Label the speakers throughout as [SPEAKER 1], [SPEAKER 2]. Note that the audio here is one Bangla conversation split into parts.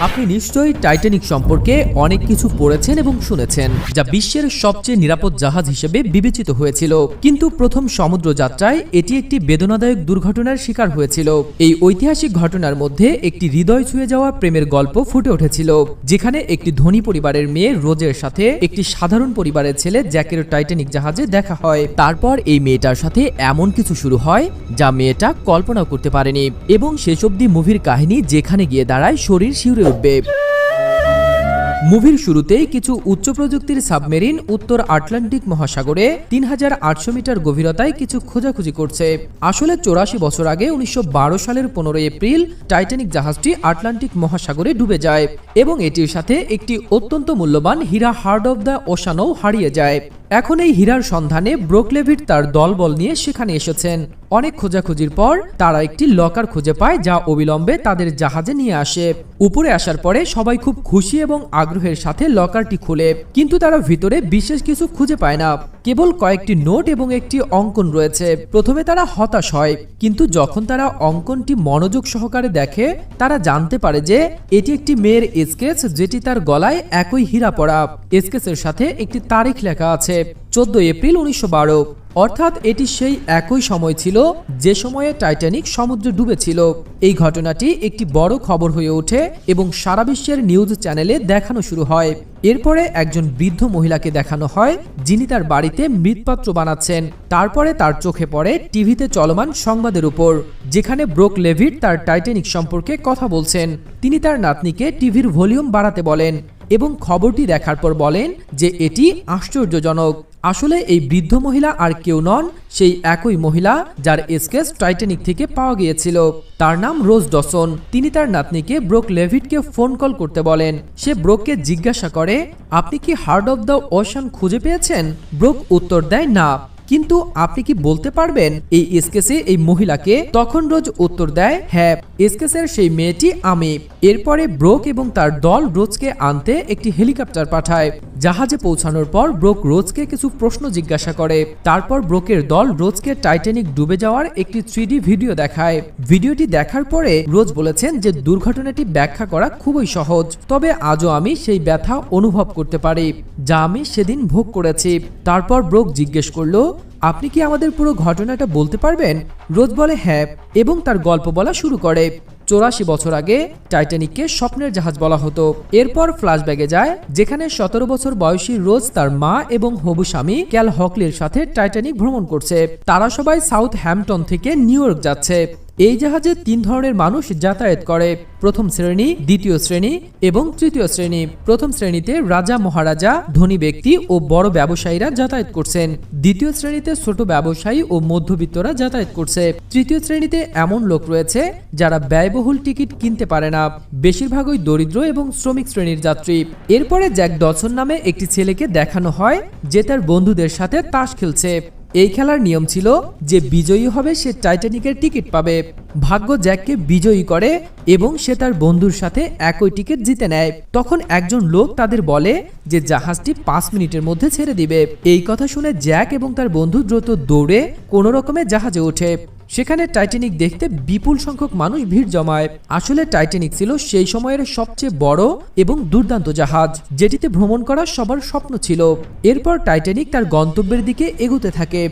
[SPEAKER 1] আপনি নিশ্চয়ই টাইটানিক সম্পর্কে অনেক কিছু পড়েছেন এবং শুনেছেন, যা বিশ্বের সবচেয়ে নিরাপদ জাহাজ হিসেবে বিবেচিত হয়েছিল। কিন্তু প্রথম সমুদ্র যাত্রায় এটি একটি বেদনাদায়ক দুর্ঘটনার শিকার হয়েছিল। এই ঐতিহাসিক ঘটনার মধ্যে একটি হৃদয় ছুঁয়ে যাওয়া প্রেমের গল্প ফুটে উঠেছিল, যেখানে একটি ধনী পরিবারের মেয়ে রোজের সাথে একটি সাধারণ পরিবারের ছেলে জ্যাকের টাইটানিক জাহাজে দেখা হয়। তারপর এই মেয়েটার সাথে এমন কিছু শুরু হয়, যা মেয়েটা কল্পনা করতে পারেনি। এবং শেষ অব্দি মুভির কাহিনী যেখানে গিয়ে দাঁড়ায়, শরীর শিউরে উঠবে। মুভির শুরুতেই কিছু উচ্চ প্রযুক্তির সাবমেরিন উত্তর আটলান্টিক মহাসাগরে তিন হাজার আটশো মিটার গভীরতায় কিছু খোঁজাখুঁজি করছে। আসলে চৌরাশি বছর আগে উনিশশো বারো সালের পনেরোই এপ্রিল টাইটানিক জাহাজটি আটলান্টিক মহাসাগরে ডুবে যায় এবং এটির সাথে একটি অত্যন্ত মূল্যবান হীরা হার্ড অব দ্য ওশানও হারিয়ে যায়। এখন এই হীরার সন্ধানে ব্রোকলেভিট তার দলবল নিয়ে সেখানে এসেছেন। অনেক খোঁজাখুঁজির পর তারা একটি লকার খুঁজে পায় যা অবিলম্বে তাদের জাহাজে নিয়ে আসে। উপরে আসার পরে সবাই খুব খুশি এবং আগ্রহের সাথে লকারটি খুলে। কিন্তু তারা ভিতরে বিশেষ কিছু খুঁজে পায় না। কেবল কয়েকটি নোট এবং একটি অঙ্কন রয়েছে। প্রথমে তারা হতাশ হয়, কিন্তু যখন তারা অঙ্কনটি মনোযোগ সহকারে দেখে, তারা জানতে পারে যে এটি একটি মেয়ের স্কেচ যেটি তার গলায় একই হীরা পড়া স্কেচের সাথে একটি তারিখ লেখা আছে। চোদ্দ এপ্রিল উনিশশো বারো। অর্থাৎ এটি সেই একই সময় ছিল যে সময়ে টাইটানিক সমুদ্রে ডুবেছিল। এই ঘটনাটি একটি বড় খবর হয়ে ওঠে এবং সারা বিশ্বের নিউজ চ্যানেলে দেখানো শুরু হয়। এরপরে একজন বৃদ্ধ মহিলাকে দেখানো হয়, যিনি তার বাড়িতে মৃৎপাত্র বানাচ্ছেন। তারপরে তার চোখে পড়ে টিভিতে চলমান সংবাদের উপর, যেখানে ব্রোক লেভিট তার টাইটানিক সম্পর্কে কথা বলছেন। তিনি তার নাতনিকে টিভির ভলিউম বাড়াতে বলেন। এবং খবরটি দেখার পর বলেন যে এটি আশ্চর্যজনক। আসলে এই বৃদ্ধ মহিলা আর কেউ নন, সেই একই মহিলা যার এসকেস টাইটানিক থেকে পাওয়া গিয়েছিল। তার নাম রোজ ডসন। তিনি তার নাতনিকে ব্রোক লেভিটকে ফোন কল করতে বলেন। সে ব্রোককে জিজ্ঞাসা করে, আপনি কি হার্ড অব দ্য ওশান খুঁজে পেয়েছেন? ব্রোক উত্তর দেয়, না। কিন্তু আপনি কি বলতে পারবেন এই স্কেচে এই মহিলাকে? তখন রোজ উত্তর দেয় হ্যাঁ স্কেচের সেই মেয়েটি আমি। এরপরে ব্রোক এবং তার দল রোজকে আনতে একটি হেলিকপ্টার পাঠায়। জাহাজে পৌঁছানোর পর ব্রোক রোজকে কিছু প্রশ্ন জিজ্ঞাসা করে। তারপর ব্রোকের দল রোজকে টাইটানিক ডুবে যাওয়ার একটি থ্রিডি ভিডিও দেখায়। ভিডিওটি দেখার পরে রোজ বলেছেন যে দুর্ঘটনাটি ব্যাখ্যা করা খুবই সহজ। তবে আজও আমি সেই ব্যথা অনুভব করতে পারি, যা আমি সেদিন ভোগ করেছি। তারপর ব্রোক জিজ্ঞেস করল আপনি কি আমাদের পুরো ঘটনাটা বলতে পারবেন? রোজ বলে হ্যাঁ এবং তার গল্প বলা শুরু করে। চৌরাশি বছর আগে টাইটানিককে স্বপ্নের জাহাজ বলা হতো। এরপর ফ্লাশ ব্যাগে যায়, যেখানে সতেরো বছর বয়সী রোজ তার মা এবং হবু স্বামী ক্যাল হকলির সাথে টাইটানিক ভ্রমণ করছে। তারা সবাই সাউথ হ্যাম্পটন থেকে নিউ ইয়র্ক যাচ্ছে। এই জাহাজে তিন ধরনের মানুষ যাতায়াত করে। প্রথম শ্রেণি, দ্বিতীয় শ্রেণি এবং তৃতীয় শ্রেণি। প্রথম শ্রেণীতে রাজা, মহারাজা, ধনী ব্যক্তি ও বড় ব্যবসায়ীরা যাতায়াত করছেন। দ্বিতীয় শ্রেণীতে ছোট ব্যবসায়ী ও মধ্যবিত্তরা যাতায়াত করছে। তৃতীয় শ্রেণীতে এমন লোক রয়েছে যারা ব্যয়বহুল টিকিট কিনতে পারে না। বেশিরভাগই দরিদ্র এবং শ্রমিক শ্রেণির যাত্রী। এরপরে জ্যাক ডসন নামে একটি ছেলেকে দেখানো হয়, যে তার বন্ধুদের সাথে তাস খেলছে। এই খেলার নিয়ম ছিল যে বিজয়ী হবে সে টাইটানিকের টিকিট পাবে। ভাগ্য জ্যাককে বিজয়ী করে এবং সে তার বন্ধুর সাথে একই টিকিট জিতে নেয়। তখন একজন লোক তাদের বলে যে জাহাজটি পাঁচ মিনিটের মধ্যে ছেড়ে দিবে। এই কথা শুনে জ্যাক এবং তার বন্ধু দ্রুত দৌড়ে কোনো রকমে জাহাজে ওঠে। সেখানে টাইটানিক দেখতে বিপুল সংখ্যক মানুষ ভিড় জমায়। আসলে টাইটানিক ছিল সেই সময়ের সবচেয়ে বড় এবং দুর্দান্ত জাহাজ, যেটিতে ভ্রমণ করা সবার স্বপ্ন ছিল। এরপর টাইটানিক তার গন্তব্যের দিকে এগোতে থাকে।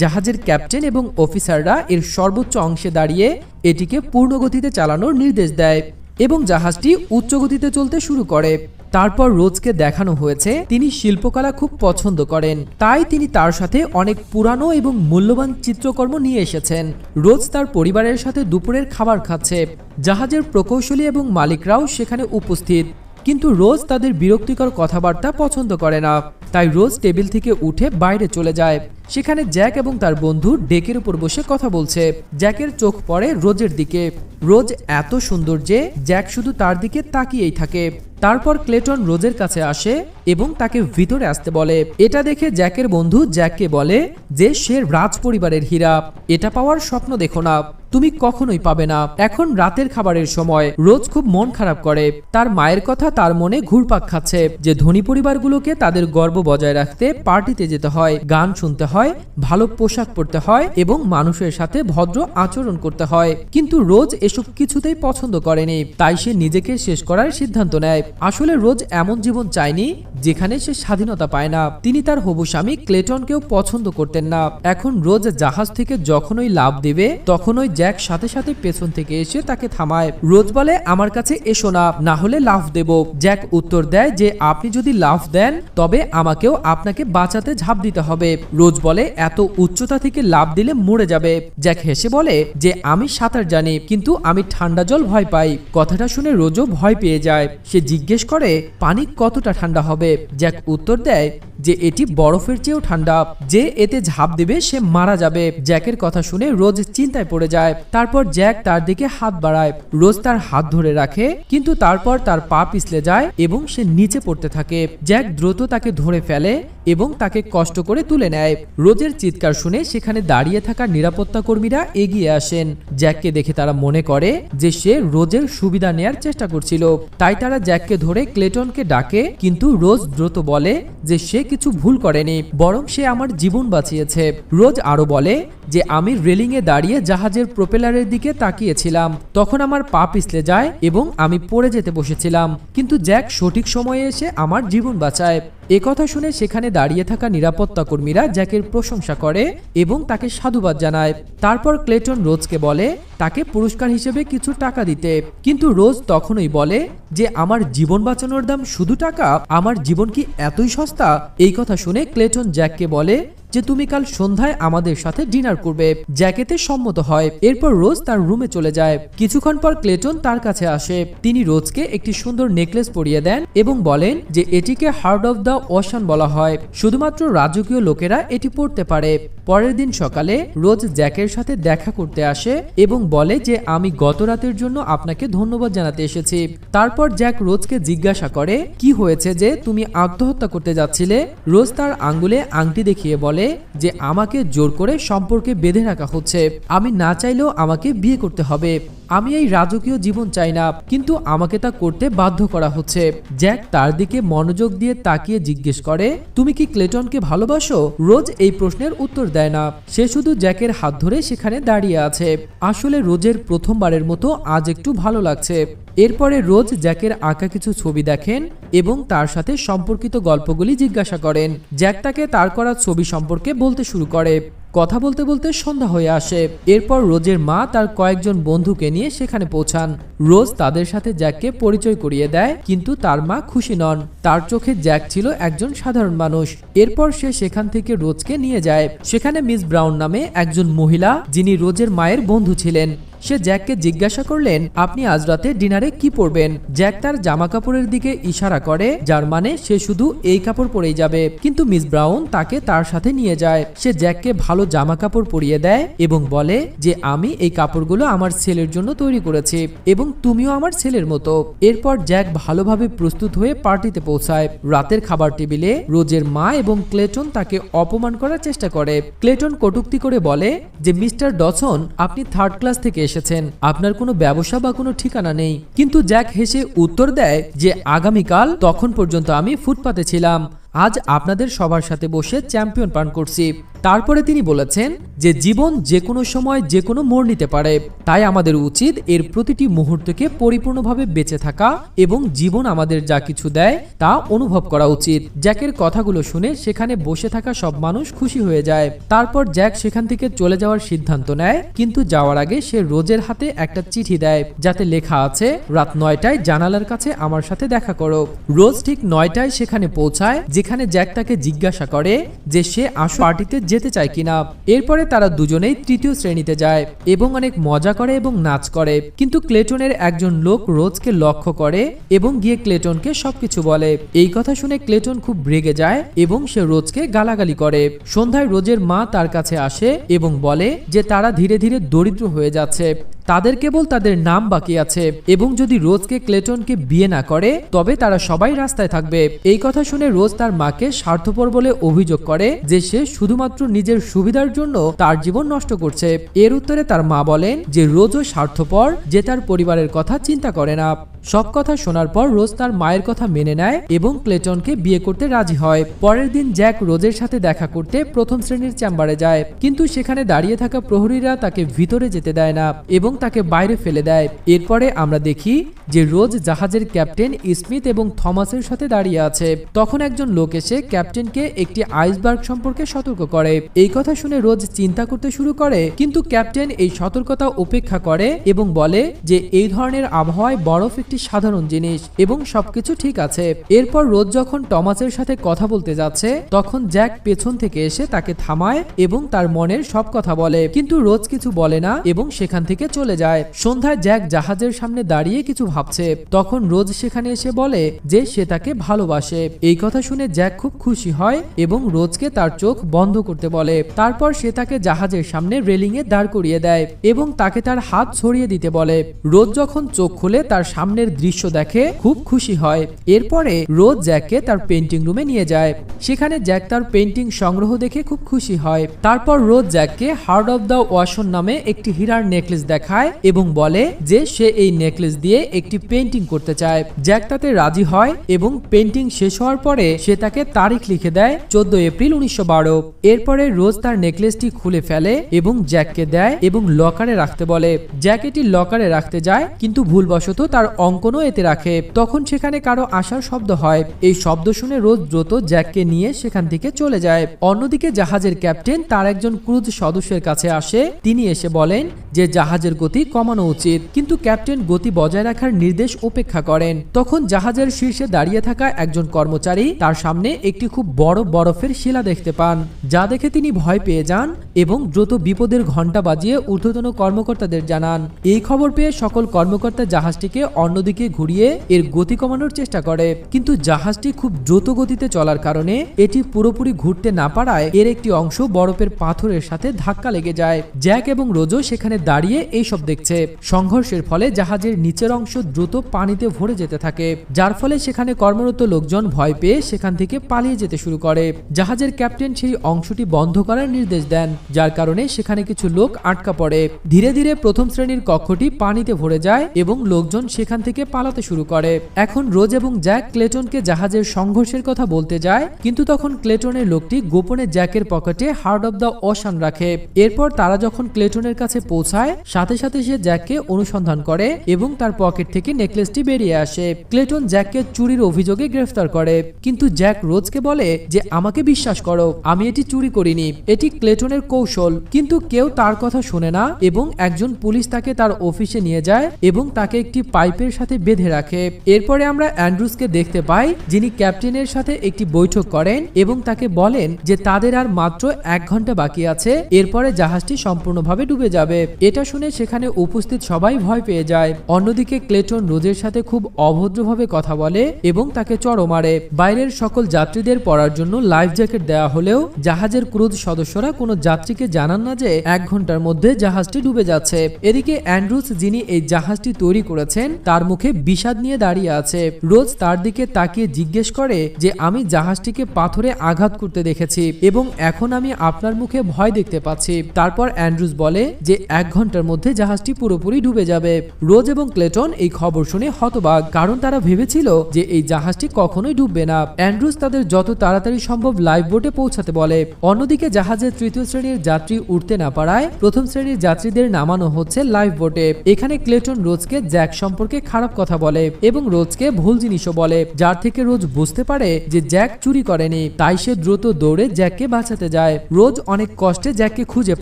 [SPEAKER 1] জাহাজের ক্যাপ্টেন এবং অফিসাররা এর সর্বোচ্চ অংশে দাঁড়িয়ে এটিকে পূর্ণ গতিতে চালানোর নির্দেশ দেয় এবং জাহাজটি উচ্চ গতিতে চলতে শুরু করে। তারপর রোজকে দেখানো হয়েছে, তিনি শিল্পকলা খুব পছন্দ করেন। তাই তিনি তার সাথে অনেক পুরানো এবং মূল্যবান চিত্রকর্ম নিয়ে এসেছেন। রোজ তার পরিবারের সাথে দুপুরের খাবার খাচ্ছে। জাহাজের প্রকৌশলী এবং মালিকরাও সেখানে উপস্থিত। কিন্তু রোজ তাদের বিরক্তিকর কথাবার্তা পছন্দ করে না। তাই রোজ টেবিল থেকে উঠে বাইরে চলে যায়। সেখানে জ্যাক এবং তার বন্ধু ডেকের উপর বসে কথা বলছে। জ্যাকের চোখ পড়ে রোজের দিকে। রোজ এত সুন্দর যে জ্যাক শুধু তার দিকে তাকিয়েই থাকে। তারপর ক্লেটন রোজের কাছে আসে এবং তাকে ভিতরে আসতে বলে। এটা দেখে জ্যাকের বন্ধু জ্যাককে বলে যে সে রাজ পরিবারের হীরা। এটা পাওয়ার স্বপ্ন দেখো না। তুমি কখনোই পাবে না। এখন রাতের খাবারের সময়। রোজ খুব মন খারাপ করে। তার মায়ের কথা তার মনে ঘুরপাক খাচ্ছে যে ধনী পরিবারগুলোকে তাদের গর্ব বজায় রাখতে পার্টিতে যেতে হয়, গান শুনতে হয়। ভালো পোশাক পরতে হয় এবং মানুষের সাথে ভদ্র আচরণ করতে হয়। কিন্তু রোজ এসব কিছুতেই পছন্দ করেনি, তাই সে নিজেকে শেষ করার সিদ্ধান্ত নেয়। আসলে রোজ এমন জীবন চায়নি, যেখানে সে স্বাধীনতা পায় না। তিনি তার হবু স্বামী ক্লেটনকেও পছন্দ করতেন না। এখন রোজ জাহাজ থেকে যখনই লাভ দেবে, তখনই জ্যাক সাথে সাথে পেছন থেকে এসে তাকে থামায়। রোজ বলে, আমার কাছে এসো না না হলে লাভ দেব। জ্যাক উত্তর দেয় যে, আপনি যদি লাভ দেন, তবে আমাকেও আপনাকে বাঁচাতে ঝাঁপ দিতে হবে। রোজ বলে, এত উচ্চতা থেকে লাভ দিলে মরে যাবে। জ্যাক হেসে বলে, যে আমি সাঁতার জানি, কিন্তু আমি ঠান্ডা জল ভয় পাই। কথাটা শুনে রোজও ভয় পেয়ে যায়। সে জিজ্ঞেস করে, পানি কতটা ঠান্ডা হবে? জ্যাক উত্তর দেয়, যে এটি বরফের চেয়েও ঠান্ডা। যে এতে ঝাঁপ দেবে, সে মারা যাবে। জ্যাকের কথা শুনে রোজ চিন্তায় পড়ে যায়। তারপর জ্যাক তার দিকে হাত বাড়ায়। রোজ তার হাত ধরে রাখে, কিন্তু তারপর তার পা পিছলে যায় এবং সে নিচে পড়তে থাকে। জ্যাক দ্রুত তাকে ধরে ফেলে। এবং তাকে কষ্ট করে তুলে নেয়। রোজের চিৎকার শুনে সেখানে দাঁড়িয়ে থাকা নিরাপত্তা কর্মীরা এগিয়ে আসেন। জ্যাককে দেখে তারা মনে করে যে সে রোজের সুবিধা নেয়ার চেষ্টা করছিল। তাই তারা জ্যাককে ধরে ক্লেটনকে ডাকে, কিন্তু রোজ দ্রুত বলে যে সে কিছু ভুল করেনি, বরং সে আমার জীবন বাঁচিয়েছে। রোজ আরও বলে যে আমি রেলিংয়ে দাঁড়িয়ে জাহাজের প্রোপেলারের দিকে তাকিয়েছিলাম। তখন আমার পা পিছলে যায় এবং আমি পড়ে যেতে বসেছিলাম। কিন্তু জ্যাক সঠিক সময়ে এসে আমার জীবন বাঁচায়। একথা শুনে সেখানে দাঁড়িয়ে থাকা নিরাপত্তা কর্মীরা জ্যাকের প্রশংসা করে এবং তাকে সাধুবাদ জানায়। তারপর ক্লেটন রোজকে বলে, তাকে পুরস্কার হিসেবে কিছু টাকা দিতে। কিন্তু রোজ তখনই বলে যে, আমার জীবন বাঁচানোর দাম শুধু টাকা? আমার জীবন কি এতই সস্তা? এই কথা শুনে ক্লেটন জ্যাককে বলে যে তুমি কাল সন্ধ্যায় আমাদের সাথে ডিনার করবে। জ্যাকেতে সম্মত হয়। এরপর রোজ তার রুমে চলে যায়। কিছুক্ষণ পর ক্লেটন তার কাছে আসে। তিনি রোজকে একটি সুন্দর নেকলেস পরিয়ে দেন এবং বলেন যে এটিকে হার্ড অফ দ্য ওশান বলা হয়। শুধুমাত্র রাজকীয় লোকেরা এটি পড়তে পারে। পরের দিন সকালে রোজ জ্যাকের সাথে দেখা করতে আসে এবং বলে যে আমি গত রাতের জন্য আপনাকে ধন্যবাদ জানাতে এসেছি। তারপর জ্যাক রোজকে জিজ্ঞাসা করে, কি হয়েছে যে তুমি আত্মহত্যা করতে যাচ্ছিলে? রোজ তার আঙ্গুলে আংটি দেখিয়ে বলে যে আমাকে জোর করে সম্পর্কে বেঁধে রাখা হচ্ছে। আমি না চাইলেও আমাকে বিয়ে করতে হবে। আমি এই রাজকীয় জীবন চাই না, কিন্তু আমাকে তা করতে বাধ্য করা হচ্ছে। জ্যাক তার দিকে মনোযোগ দিয়ে তাকিয়ে জিজ্ঞেস করে, তুমি কি ক্লেটনকে ভালোবাসো? রোজ এই প্রশ্নের উত্তর দেয় না। সে শুধু জ্যাকের হাত ধরে সেখানে দাঁড়িয়ে আছে। আসলে রোজের প্রথমবারের মতো আজ একটু ভালো লাগছে। এরপরে রোজ জ্যাকের আঁকা কিছু ছবি দেখেন এবং তার সাথে সম্পর্কিত গল্পগুলি জিজ্ঞাসা করেন। জ্যাক তাকে তার করা ছবি সম্পর্কে বলতে শুরু করে। কথা বলতে বলতে সন্ধ্যা হয়ে আসে। এরপর রোজের মা তার কয়েকজন বন্ধুকে নিয়ে সেখানে পৌঁছান। রোজ তাদের সাথে জ্যাককে পরিচয় করিয়ে দেয়, কিন্তু তার মা খুশি নন। তার চোখে জ্যাক ছিল একজন সাধারণ মানুষ। এরপর সে সেখান থেকে রোজকে নিয়ে যায়। সেখানে মিস ব্রাউন নামে একজন মহিলা, যিনি রোজের মায়ের বন্ধু ছিলেন। সে জ্যাককে জিজ্ঞাসা করলেন, আপনি আজ রাতে ডিনারে কি পরবেন? জ্যাক তার জামা কাপড়ের দিকে ইশারা করে, যার মানে সে শুধু এই কাপড় পরেই যাবে। কিন্তু মিস ব্রাউন তাকে তার সাথে নিয়ে যায়। সে জ্যাককে ভালো জামা কাপড় পরিয়ে দেয় এবং বলে যে, আমি এই কাপড়গুলো আমার ছেলের জন্য তৈরি করেছি এবং তুমিও আমার ছেলের মতো। এরপর জ্যাক ভালোভাবে প্রস্তুত হয়ে পার্টিতে পৌঁছায়। রাতের খাবার টেবিলে রোজের মা এবং ক্লেটন তাকে অপমান করার চেষ্টা করে। ক্লেটন কটুক্তি করে বলে যে, মিস্টার ডসন আপনি থার্ড ক্লাস থেকে এসেছেন। আপনার কোনো ব্যবসা বা কোনো ঠিকানা নেই। কিন্তু জ্যাক হেসে উত্তর দেয় যে, আগামীকাল তখন পর্যন্ত আমি ফুটপাতে ছিলাম। আজ আপনাদের সবার সাথে বসে চ্যাম্পিয়ন পান করছি। তারপরে তিনি বলেছেন যে জীবন যে কোনো সময় যে কোনো মোড় নিতে পারে। তাই আমাদের উচিত এর প্রতিটি মুহূর্তকে পরিপূর্ণভাবে বেঁচে থাকা এবং জীবন আমাদের যা কিছু দেয় তা অনুভব করা উচিত। জ্যাকের কথাগুলো শুনে সেখানে বসে থাকা সব মানুষ খুশি হয়ে যায়। তারপর জ্যাক সেখান থেকে চলে যাওয়ার সিদ্ধান্ত নেয়, কিন্তু যাওয়ার আগে সে রোজের হাতে একটা চিঠি দেয়, যাতে লেখা আছে, রাত নয়টায় জানালার কাছে আমার সাথে দেখা করো। রোজ ঠিক নয়টায় সেখানে পৌঁছায়, যেখানে জ্যাক তাকে জিজ্ঞাসা করে যে সে আসো পার্টিতে যেতে চায় কিনা। এরপরে তারা দুজনেই তৃতীয় শ্রেণীতে যায় এবং অনেক মজা করে এবং নাচ করে। কিন্তু ক্লেটনের একজন লোক রোজকে লক্ষ্য করে এবং গিয়ে ক্লেটনকে সবকিছু বলে। এই কথা শুনে ক্লেটন খুব রেগে যায় এবং সে রোজকে গালাগালি করে। সন্ধ্যায় রোজের মা তার কাছে আসে এবং বলে যে তারা ধীরে ধীরে দরিদ্র হয়ে যাচ্ছে। তাদের কেবল তাদের নাম বাকি আছে। এবং যদি রোজকে ক্লেটনকে বিয়ে না করে, তবে তারা সবাই রাস্তায় থাকবে। এই কথা শুনে রোজ তার মাকে স্বার্থপর বলে অভিযোগ করে যে সে শুধুমাত্র নিজের সুবিধার জন্য তার জীবন নষ্ট করছে। এর উত্তরে তার মা বলেন যে রোজও স্বার্থপর, যে তার পরিবারের কথা চিন্তা করে না। সব কথা শোনার পর রোজ তার মায়ের কথা মেনে নেয় এবং ক্লেটনকে বিয়ে করতে রাজি হয়। পরের দিন জ্যাক রোজের সাথে দেখা করতে প্রথম শ্রেণির চেম্বারে যায়। কিন্তু সেখানে দাঁড়িয়ে থাকা প্রহরীরা তাকে ভিতরে যেতে দেয় না এবং তাকে বাইরে ফেলে দেয়। এরপরে আমরা দেখি যে রোজ জাহাজের ক্যাপ্টেন স্মিথ এবং থমাসের সাথে দাঁড়িয়ে আছে। তখন একজন লোক এসে ক্যাপ্টেনকে একটি আইসবার্গ সম্পর্কে সতর্ক করে। এই কথা শুনে রোজ চিন্তা করতে শুরু করে, কিন্তু ক্যাপ্টেন এই সতর্কতা উপেক্ষা করে এবং বলে যে এই ধরনের আবহাওয়ায় বরফ একটি সাধারণ জিনিস এবং সবকিছু ঠিক আছে। এরপর রোজ যখন টমাসের সাথে কথা বলতে যাচ্ছে, তখন জ্যাক পেছন থেকে এসে তাকে থামায় এবং তার মনের সব কথা বলে। কিন্তু রোজ কিছু বলে না এবং সেখান থেকে চলে যায়। সন্ধ্যায় জ্যাক জাহাজের সামনে দাঁড়িয়ে কিছু ভাবছে। তখন রোজ সেখানে এসে বলে যে সে তাকে ভালোবাসে। এই কথা শুনে জ্যাক খুব খুশি হয় এবং রোজকে তার চোখ বন্ধ করতে বলে। তারপর সে তাকে জাহাজের সামনে রেলিংয়ে দাঁড় করিয়ে দেয় এবং তাকে তার হাত ছড়িয়ে দিতে বলে। রোজ যখন চোখ খুলে তার সামনের দৃশ্য দেখে খুব খুশি হয়। এরপরে রোজ জ্যাককে তার পেন্টিং রুমে নিয়ে যায়। সেখানে জ্যাক তার পেন্টিং সংগ্রহ দেখে খুব খুশি হয়। তারপর রোজ জ্যাককে হার্ড অফ দ্য ওয়াশন নামে একটি হীরার নেকলেস দেখায় এবং বলে যে সে এই নেকলেস দিয়ে একটি পেন্টিং করতে চায়। জ্যাক তাতে রাজি হয় এবং পেন্টিং শেষ হওয়ার পরে সে তাকে তারিখ লিখে দেয় চোদ্দ এপ্রিল উনিশশো বারো। এরপরে রোজ তার নেকলেসটি খুলে ফেলে এবং জ্যাককে দেয় এবং লকারে রাখতে বলে। জ্যাক এটি লকারে রাখতে যায়, কিন্তু ভুলবশত তার অঙ্কনও এতে রাখে। তখন সেখানে কারও আসার শব্দ হয়। এই শব্দ শুনে রোজ দ্রুত জ্যাককে নিয়ে সেখান থেকে চলে যায়। অন্যদিকে জাহাজের ক্যাপ্টেন তার একজন ক্রুজ সদস্যের কাছে আসে। তিনি এসে বলেন যে জাহাজের গতি কমানো উচিত, কিন্তু ক্যাপ্টেন গতি বজায় রাখার নির্দেশ উপেক্ষা করেন। তখন জাহাজের শীর্ষে দাঁড়িয়ে থাকা একজন কর্মচারী তার সামনে একটি খুব বড় বরফের শিলা দেখতে পান। যা দেখে তিনি ভয় পেয়ে যান এবং দ্রুত বিপদের ঘণ্টা বাজিয়ে ঊর্ধ্বতন কর্মকর্তাদের জানান। এই খবর পেয়ে সকল কর্মকর্তা জাহাজটিকে অন্যদিকে ঘুরিয়ে এর গতি কমানোর চেষ্টা করে। কিন্তু জাহাজটি খুব দ্রুত গতিতে চলার কারণে এটি পুরোপুরি ঘুরতে না পারায় এর একটি অংশ বরফের পাথরের সাথে ধাক্কা লেগে যায়। জ্যাক এবং রোজো সেখানে দাঁড়িয়ে এইসব দেখছে। সংঘর্ষের ফলে জাহাজের নিচের অংশ দ্রুত পানিতে ভরে যেতে থাকে, যার ফলে সেখানে কর্মরত লোকজন ভয় পেয়ে সেখান থেকে পালিয়ে যেতে শুরু করে। জাহাজের ক্যাপ্টেন সেই অংশটি বন্ধ করার নির্দেশ দেন, যার কারণে সেখানে কিছু লোক আটকা পড়ে। ধীরে ধীরে প্রথম শ্রেণির কক্ষটি পানিতে ভরে যায় এবং লোকজন সেখান থেকে পালাতে শুরু করে। এখন রোজ এবং জ্যাক ক্লেটনকে জাহাজের সংঘর্ষের কথা বলতে যায়, কিন্তু তখন ক্লেটনের লোকটি গোপনে জ্যাকের পকেটে হার্ড অব দ্য অশান রাখে। এরপর তারা যখন ক্লেটনের কাছে পৌঁছায়, সাথে সাথে সে জ্যাককে অনুসন্ধান করে এবং তার পকেট থেকে নেকলেসটি বেরিয়ে আসে। ক্লেটন জ্যাককে চুরির অভিযোগে গ্রেফতার করে, কিন্তু জ্যাক রোজকে বলে যে, আমাকে বিশ্বাস করো, আমি এটি চুরি করিনি, এটি ক্লেটনের কৌশল। কিন্তু কেউ তার কথা শুনে না এবং একজন পুলিশ তাকে তার অফিসে নিয়ে যায় এবং তাকে একটি পাইপের সাথে বেঁধে রাখে। এরপরে আমরা অ্যান্ড্রুসকে দেখতে পাই, যিনি ক্যাপ্টেনের সাথে একটি বৈঠক করেন এবং তাকে বলেন যে তাদের আর মাত্র এক ঘণ্টা বাকি আছে, এরপরে জাহাজটি সম্পূর্ণভাবে ডুবে যাবে। এটা শুনে সেখানে উপস্থিত সবাই ভয় পেয়ে যায়। অন্যদিকে ক্লেটন রোজের সাথে খুব অভদ্রভাবে কথা বলে এবং তাকে চড়ো মারে। বাইরের সকল যাত্রীদের পড়ার জন্য লাইফ জ্যাকেট দেওয়া হলেও জাহাজের ক্রুজ সদস্যরা কোনো যাত্রীকে জানান না যে এক ঘণ্টার মধ্যে জাহাজটি ডুবে যাচ্ছে। এদিকে অ্যান্ড্রুস যিনি এই জাহাজটি তৈরি করেছেন, তার মুখে বিষাদ নিয়ে দাঁড়িয়ে আছে। রোজ তার দিকে তাকিয়ে জিজ্ঞেস করে যে, আমি জাহাজটিকে পাথরে আঘাত করতে দেখেছি এবং এখন আমি আপনার মুখে ভয় দেখতে পাচ্ছি। তারপর অ্যান্ড্রুজ বলে যে, এক ঘণ্টার মধ্যে জাহাজটি পুরোপুরি ডুবে যাবে। রোজ এবং ক্লেটন এই খবর শুনে হতবাক, কারণ তারা ভেবেছিল যে, এই জাহাজটি কখনোই ডুববে না। অ্যান্ড্রুস তাদের যত তাড়াতাড়ি সম্ভব লাইফ বোটে পৌঁছাতে বলে। অন্যদিকে জাহাজের তৃতীয় শ্রেণির যাত্রী উঠতে না পারায় প্রথম শ্রেণির যাত্রীদের নামানো হচ্ছে লাইফ বোটে। এখানে ক্লেটন রোজকে জ্যাক সম্পর্কে খারাপ কথা বলে এবং রোজকে ভুল জিনিসও বলে, যার থেকে রোজ বুঝতে পারে যে জ্যাক চুরি করেনি, তাই সে দ্রুত দৌড়ে জ্যাককে বাঁচাতে যায়। রোজ অনেক কষ্টে জ্যাককে খুঁজে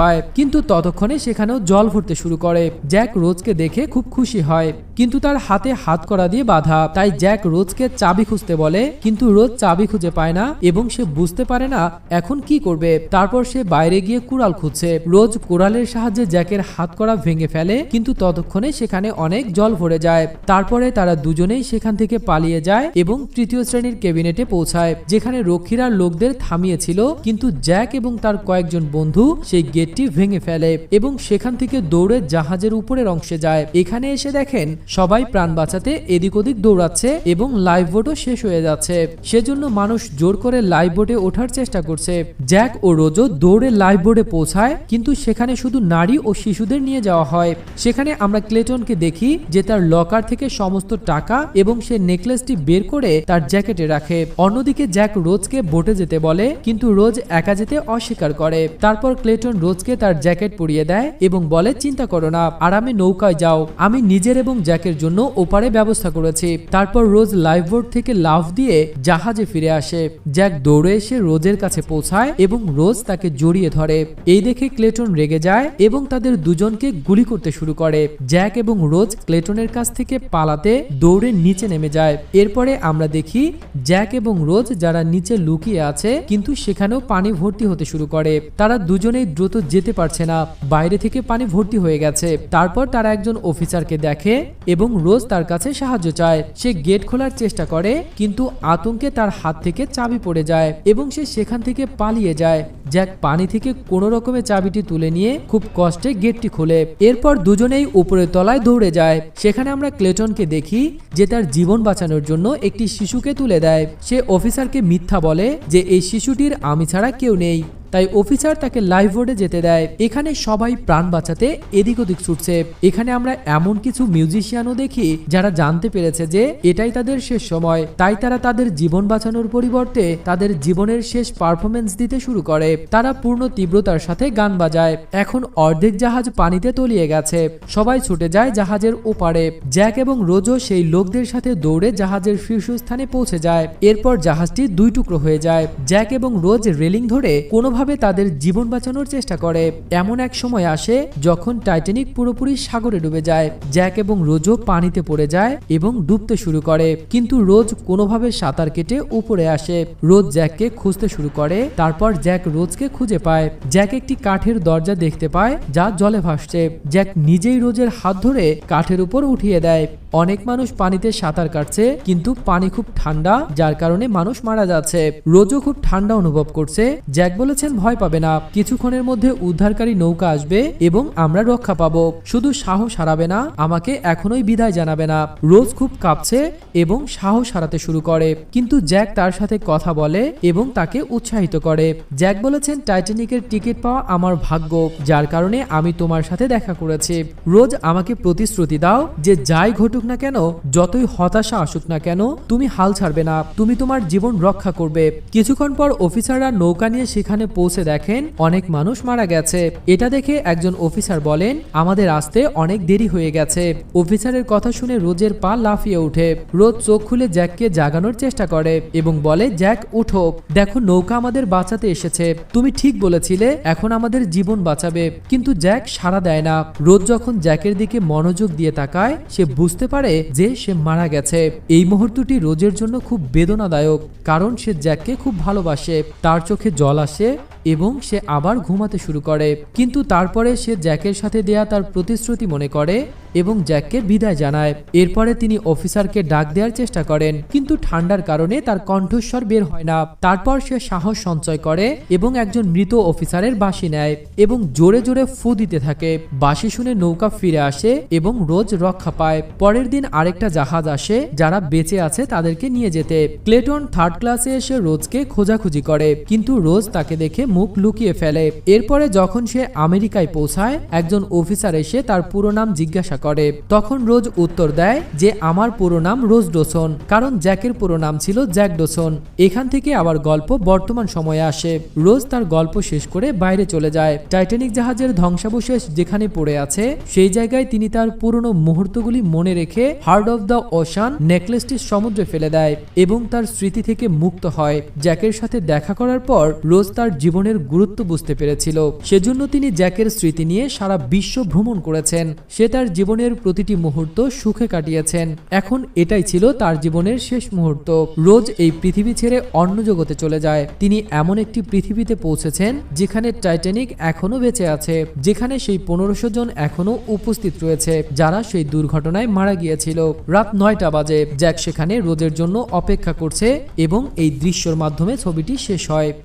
[SPEAKER 1] পায়, কিন্তু ততক্ষণে সেখানেও জল ভরতে শুরু করে। জ্যাক রোজকে দেখে খুব খুশি হয়, কিন্তু তার হাতে হাত করা দিয়ে বাধা। তাই জ্যাক রোজকে চাবি খুঁজতে বলে, কিন্তু রোজ চাবি খুঁজে পায় না এবং সে বুঝতে পারে না, এখন কি করবে? তারপর সে বাইরে গিয়ে কুড়াল খুঁজছে। রোজ কুড়ালের সাহায্যে জ্যাকের হাত করা ভেঙে ফেলে, কিন্তু ততক্ষণে সেখানে অনেক জল ভরে যায়। তারপরে তারা দুজনেই সেখান থেকে পালিয়ে যায় এবং তৃতীয় শ্রেণির ক্যাবিনেটে পৌঁছায়, যেখানে রক্ষীরা লোকদের থামিয়েছিল, কিন্তু জ্যাক এবং তার কয়েকজন বন্ধু সেই গেটটি ভেঙে ফেলে এবং সেখান থেকে দৌড়ে জাহাজের উপরের অংশে যায়। এখানে এসে দেখেন, সবাই প্রাণ বাঁচাতে এদিক ওদিক দৌড়াচ্ছে এবং লাইফ বোটও শেষ হয়ে যাচ্ছে। সেজন্য মানুষ জোর করে লাইফ বোটে ওঠার চেষ্টা করছে। জ্যাক ও রোজো দৌড়ে লাইফ বোটে পৌঁছায়, কিন্তু সেখানে শুধু নারী ও শিশুদের নিয়ে যাওয়া হয়। সেখানে আমরা ক্লেটনকে দেখি, যে তার লকার থেকে সমস্ত টাকা এবং সে নেকলেসটি বের করে তার জ্যাকেটে রাখে। অন্যদিকে জ্যাক রোজকে বোটে যেতে বলে, কিন্তু রোজ একা যেতে অস্বীকার করে। তারপর ক্লেটন রোজকে তার জ্যাকেট পরিয়ে দেয় এবং বলে, চিন্তা করো না, আরামে নৌকায় যাও। আমি নিজের এবং জ্যাকের জন্য ওপারে ব্যবস্থা করেছি। তারপর রোজ লাইফবোট থেকে লাফ দিয়ে জাহাজে ফিরে আসে। জ্যাক দৌড়ে এসে রোজের কাছে পৌঁছায় এবং রোজ তাকে জড়িয়ে ধরে। এই দেখে ক্লেটন রেগে যায় এবং তাদের দুজনকে গুলি করতে শুরু করে। জ্যাক এবং রোজ ক্লেটনের কাছ থেকে পালাতে দৌড়ে নিচে নেমে যায়। এরপরে আমরা দেখি জ্যাক এবং রোজ যারা নিচে লুকিয়ে আছে, কিন্তু সেখানেও পানি ভর্তি হতে শুরু করে। তারা দুজনেই দ্রুত যেতে পারছে না। বাইরে থেকে পানি ভর্তি হয়ে গেছে। তারপর তারা একজন অফিসারকে দেখে এবং রোজ তার কাছে সাহায্য চায়। সে গেট খোলার চেষ্টা করে, কিন্তু আতঙ্কে তার হাত থেকে চাবি পড়ে যায় এবং সে সেখান থেকে পালিয়ে যায়। জ্যাক পানি থেকে কোনো রকমের চাবিটি তুলে নিয়ে খুব কষ্টে গেটটি খোলে। এরপর দুজনেই উপরের তলায় দৌড়ে যায়। সেখানে আমরা ক্লেটনকে দেখি যে তার জীবন বাঁচানোর জন্য একটি শিশুকে তুলে দেয়। সে অফিসারকে মিথ্যা বলে যে এই শিশুটির আমি ছাড়া কেউ নেই। তাই অফিসার তাকে লাইফ বোর্ডে যেতে দেয়। এখানে সবাই প্রাণ বাঁচাতে এদিক ওদিক ছুটছে। এখানে আমরা এমন কিছু মিউজিশিয়ানও দেখি যারা জানতে পেরেছে যে এটাই তাদের শেষ সময়। তাই তারা তাদের জীবন বাঁচানোর পরিবর্তে তাদের জীবনের শেষ পারফরমেন্স দিতে শুরু করে। তারা পূর্ণ তীব্রতার সাথে গান বাজায়। এখন অর্ধেক জাহাজ পানিতে তলিয়ে গেছে। সবাই ছুটে যায় জাহাজের ওপারে। জ্যাক এবং রোজও সেই লোকদের সাথে দৌড়ে জাহাজের শীর্ষস্থানে পৌঁছে যায়। এরপর জাহাজটি দুই টুকরো হয়ে যায়। জ্যাক এবং রোজ রেলিং ধরে কোনোভাবে তাদের জীবন বাঁচানোর চেষ্টা করে। এমন এক সময় আসে যখন টাইটানিক পুরোপুরি সাগরে ডুবে যায়, জ্যাক এবং রোজও পানিতে পড়ে যায় এবং ডুবতে শুরু করে। কিন্তু রোজ কোনোভাবে সাঁতার কেটে উপরে আসে। রোজ জ্যাককে খুঁজতে শুরু করে, তারপর জ্যাক রোজকে খুঁজে পায়। জ্যাক একটি কাঠের দরজা দেখতে পায়, যা জলে ভাসছে। জ্যাক নিজেই রোজের হাত ধরে কাঠের উপর উঠিয়ে দেয়। অনেক মানুষ পানিতে সাঁতার কাটছে, কিন্তু পানি খুব ঠান্ডা, যার কারণে মানুষ মারা যাচ্ছে। রোজও খুব ঠান্ডা অনুভব করছে। জ্যাক বলেছেন ভয় পাবে না। কিছুক্ষণের মধ্যে উদ্ধারকারী নৌকা আসবে এবং আমরা রক্ষা পাবো। শুধু সাহস হারাবে না, আমাকে এখনোই বিদায় জানাবে না। রোজ খুব কাঁপছে এবং সাহস হারাতে শুরু করে। কিন্তু জ্যাক তার সাথে কথা বলে এবং তাকে উৎসাহিত করে। জ্যাক বলেছেন, টাইটানিকের টিকিট পাওয়া আমার ভাগ্য, যার কারণে আমি তোমার সাথে দেখা করেছি। রোজ আমাকে প্রতিশ্রুতি দাও যে যাই ঘটুক না কেন, যতই হতাশা আসুক না কেন, তুমি হাল ছাড়বে না। তুমি তোমার জীবন রক্ষা করবে। কিছুক্ষণ পর অফিসাররা নৌকা নিয়ে সেখানে পৌঁছে দেখেন অনেক মানুষ মারা গেছে। এটা দেখে একজন অফিসার বলেন, আমাদের আসতে অনেক দেরি হয়ে গেছে। অফিসারের কথা শুনে রোজের পা লাফিয়ে ওঠে। রোজ চোখ খুলে জ্যাককে জাগানোর চেষ্টা করে এবং বলে, জ্যাক, উঠো। দেখো, নৌকা আমাদের বাঁচাতে এসেছে। তুমি ঠিক বলেছিলে, এখন আমাদের জীবন বাঁচাবে। কিন্তু জ্যাক সাড়া দেয় না। রোজ যখন জ্যাকের দিকে মনোযোগ দিয়ে তাকায়, সে বুঝতে পারে যে সে মারা গেছে। এই মুহূর্তটি রোজের জন্য খুব বেদনাদায়ক, কারণ সে জ্যাককে খুব ভালোবাসে। তার চোখে জল আসে এবং সে আবার ঘুমাতে শুরু করে। কিন্তু তারপরে সে জ্যাকের সাথে দেয়া তার প্রতিশ্রুতি মনে করে এবং জ্যাককে বিদায় জানায়। এরপরে তিনি অফিসারকে ডাক দেওয়ার চেষ্টা করেন, কিন্তু ঠান্ডার কারণে তার কণ্ঠস্বর বের হয় না। তারপর সে সাহস সঞ্চয় করে এবং একজন মৃত অফিসারের বাঁশি নেয় এবং জোরে জোরে ফু দিতে থাকে। বাসি শুনে নৌকা ফিরে আসে এবং রোজ রক্ষা পায়। পরের দিন আরেকটা জাহাজ আসে, যারা বেঁচে আছে তাদেরকে নিয়ে যেতে। ক্লেটন থার্ড ক্লাসে এসে রোজকে খোঁজাখুঁজি করে, কিন্তু রোজ তাকে দেখে মুখ লুকিয়ে ফেলে। এরপরে যখন সে আমেরিকায় পৌঁছায়, একজন অফিসার এসে তার পুরো নাম জিজ্ঞাসা করে। তখন রোজ উত্তর দেয় যে, আমার পুরো নাম রোজ ডোসন, কারণ জ্যাকের পুরো নাম ছিল জ্যাক ডোসন। এখান থেকে আবার গল্প বর্তমান সময়ে আসে। রোজ তার গল্প শেষ করে বাইরে চলে যায়। টাইটানিক জাহাজের ধ্বংসাবশেষ যেখানে পড়ে আছে, সেই জায়গায় তিনি তার পুরনো মুহূর্তগুলি মনে রেখে হার্ড অফ দ্য ওশান নেকলেসটি সমুদ্রে ফেলে দেয় এবং তার স্মৃতি থেকে মুক্ত হয়। জ্যাকের সাথে দেখা করার পর রোজ তার জীবনের গুরুত্ব বুঝতে পেরেছিল। সেজন্য তিনি জ্যাকের স্মৃতি নিয়ে সারা বিশ্ব ভ্রমণ করেছেন। সে তার জীবনের প্রতিটি মুহূর্ত সুখে কাটিয়েছেন। এখন এটাই ছিল তার জীবনের শেষ মুহূর্ত। রোজ এই পৃথিবী ছেড়ে অন্য জগতে চলে যায়। তিনি এমন একটি পৃথিবীতে পৌঁছেছেন, যেখানে টাইটানিক এখনও বেঁচে আছে, যেখানে সেই পনেরোশো জন এখনও উপস্থিত রয়েছে, যারা সেই দুর্ঘটনায় মারা গিয়েছিল। রাত নয়টা বাজে, জ্যাক সেখানে রোজের জন্য অপেক্ষা করছে এবং এই দৃশ্যর মাধ্যমে ছবিটি শেষ হয়।